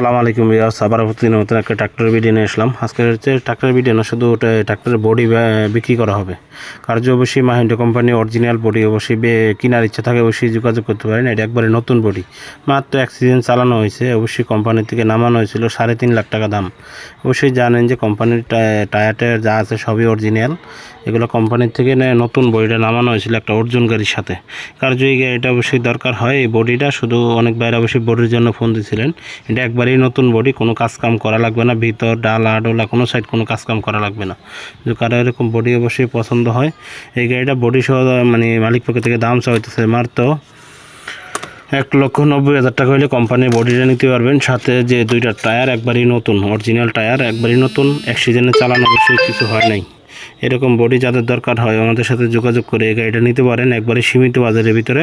সালাম আলাইকুম বিয়াস আবার প্রতিদিন নতুন একটা ট্রাক্টর ভিডিও নিয়ে আসলাম। আজকে হচ্ছে ট্রাক্টর ভিডিও না, শুধু ওটা ট্রাক্টরের বডি বিক্রি করা হবে। কার্য অবশ্যই মাহিন্দ্র কোম্পানি অরিজিনাল বডি অবশ্যই কেনার ইচ্ছা থাকে, অবশ্যই যোগাযোগ করতে পারেন। এটা একবারে নতুন বডি মাত্র অ্যাক্সিডেন্ট চালানো হয়েছে, অবশ্যই কোম্পানি থেকে নামানো হয়েছিল, সাড়ে তিন লাখ টাকা দাম। অবশ্যই জানেন যে কোম্পানির টায়ার টায়ার যা আছে সবই অরিজিনাল এগুলো কোম্পানির থেকে নতুন বডিটা নামানো হয়েছিল একটা অর্জুন গাড়ির সাথে। কার্য গাড়িটা অবশ্যই দরকার হয়, এই বডিটা শুধু অনেক বাইরে অবশ্যই বডির জন্য ফোন দিয়েছিলেন এটা একবারেই নতুন বডি কোনো কাজ কাম করা লাগবে না। ভিতর, ডালা ডোলা কোনো সাইড কোনো কাজ কাম করা লাগবে না। যদি কারও এরকম বডি অবশ্যই পছন্দ হয়, এই গাড়িটা বডি সহ মানে মালিক পক্ষ থেকে দাম চাইতেছে মাত্র এক লক্ষ নব্বই হাজার টাকা হলে কোম্পানির বডিটা নিতে পারবেন। সাথে যে দুইটা টায়ার একবারই নতুন অরিজিনাল টায়ার একবারই নতুন অ্যাক্সিডেন্টে চালানো অবশ্যই কিছু হয় নাই। এরকম বডি যাদের দরকার হয় আমাদের সাথে যোগাযোগ করে এই গাড়িটা নিতে পারেন, একবারে সীমিত বাজারের ভিতরে।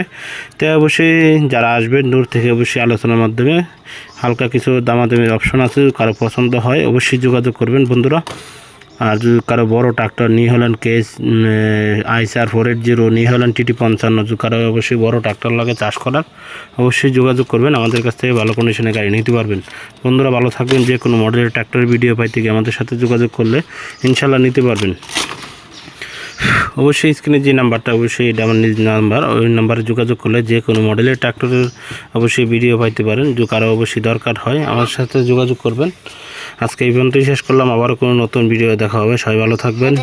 তাই অবশ্যই যারা আসবেন, দূর থেকে অবশ্যই আলোচনার মাধ্যমে হালকা কিছু দামাদামির অপশন আছে, কারও পছন্দ হয়, অবশ্যই যোগাযোগ করবেন। বন্ধুরা আর কারও বড় ট্রাক্টর নিয়ে হলেন কেস আইসার ফোর এইট জিরো নিয়ে হলেন টিটি পঞ্চান্ন কারও অবশ্যই বড় ট্রাক্টর লাগে চাষ করার, অবশ্যই যোগাযোগ করবেন, আমাদের কাছ থেকে ভালো কন্ডিশনে গাড়ি নিতে পারবেন। বন্ধুরা, ভালো থাকবেন, যে কোনো মডেলের ট্রাক্টরের ভিডিও পাইতে গিয়ে আমাদের সাথে যোগাযোগ করলে ইনশাল্লাহ নিতে পারবেন। অবশ্যই স্ক্রিনে যে নাম্বারটা অবশ্যই এটা আমার নিজ নাম্বার ওই নাম্বারে যোগাযোগ করলে যে কোনো মডেলের ট্রাক্টরের অবশ্যই ভিডিও পাইতে পারেন, যে কারও অবশ্যই দরকার হয়, আমার সাথে যোগাযোগ করবেন। আজকে এই পর্যন্তই শেষ করলাম। আবার কোনো নতুন ভিডিও দেখা হবে। সবাই ভালো থাকবেন।